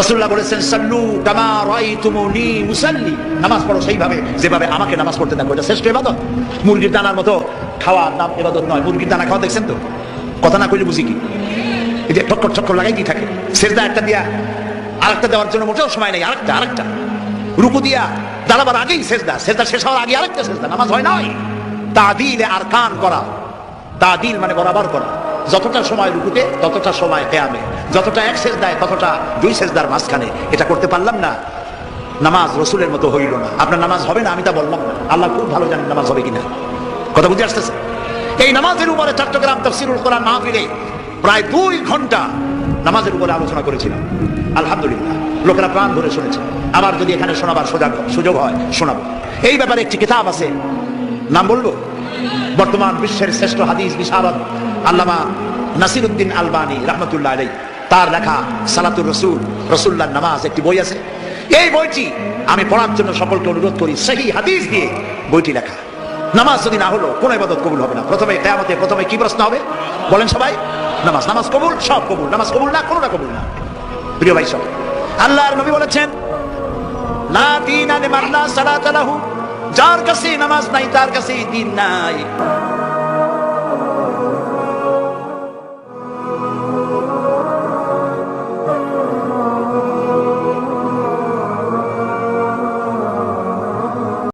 রসুল্লাহ বলেছেন, সাল্লু কামা রাইতুমুনি মুসাল্লি। নামাজ পড়ো সেইভাবে, যেভাবে আমাকে নামাজ পড়তে দেখো এটা শ্রেষ্ঠ ইবাদত। মুরগির দানার মতো খাওয়ার নাম এবাদত নয়, মুরগির দানা খাওয়া দেখছেন তো? কথা না কইলে বুঝি কি? যে ঠক্কর ঠক্কর লাগাই দিয়ে থাকে। সেজদা একটা দিয়া, আরেকটা দেওয়ার জন্য মোটেও সময় নেই, আরেকটা আরেকটা। রুকু দিয়া দাঁড়াবার আগেই সেজদা সেজদা শেষ হওয়ার আগে আরেকটা সেজদা, নামাজ হয় নয় তাদিলে আর কান করা, তাদিল মানে বরাবর করা। যতটা সময় রুকুতে, ততটা সময় কেয়ামে যতটা এক শেষ দেয় ততটা দুই শেষদার মাঝখানে। এটা করতে পারলাম না। নামাজ রসুলের মতো হইল না। আপনার নামাজ হবে না, আমি তা বললাম না। আল্লাহ খুব ভালো জানেন নামাজ হবে কিনা। কথা বুঝে আসতেছে? এই নামাজের উপরে চট্টগ্রাম তফসিরুল কোরআন মাহফিলে প্রায় দুই ঘণ্টা নামাজের উপরে আলোচনা করেছিলাম। আলহামদুলিল্লাহ। লোকেরা প্রাণ ধরে শুনেছে। আবার যদি এখানে শোনাবার সুযোগ হয়, শোনাবো। এই ব্যাপারে একটি কিতাব আছে। নাম বলব? বর্তমান বিশ্বের শ্রেষ্ঠ হাদিস, বিশারদ আল্লামা নাসিরুদ্দিন আলবানি রহমতুল্লাহ আলাই তার লেখা সালাতুর রসুল রসুল্লাহ নামাজ একটি বই আছে। এই বইটি আমি পড়ার জন্য সকলকে অনুরোধ করি, সেই হাদিস দিয়ে বইটি লেখা। নামাজ যদি না হলো, কোনো ইবাদত কবুল হবে না। প্রথমে কেয়ামতে প্রথমে কি প্রশ্ন হবে? বলেন সবাই, নামাজ নামাজ কবুল? সব কবুল। নামাজ কবুল না, কোনোটা কবুল না। প্রিয় ভাই সব, আল্লাহর নবী বলেছেন, লা দিন আলিমান লা সালাত লাহু যার কাছে নামাজ নাই, তার কাছে দিন নাই।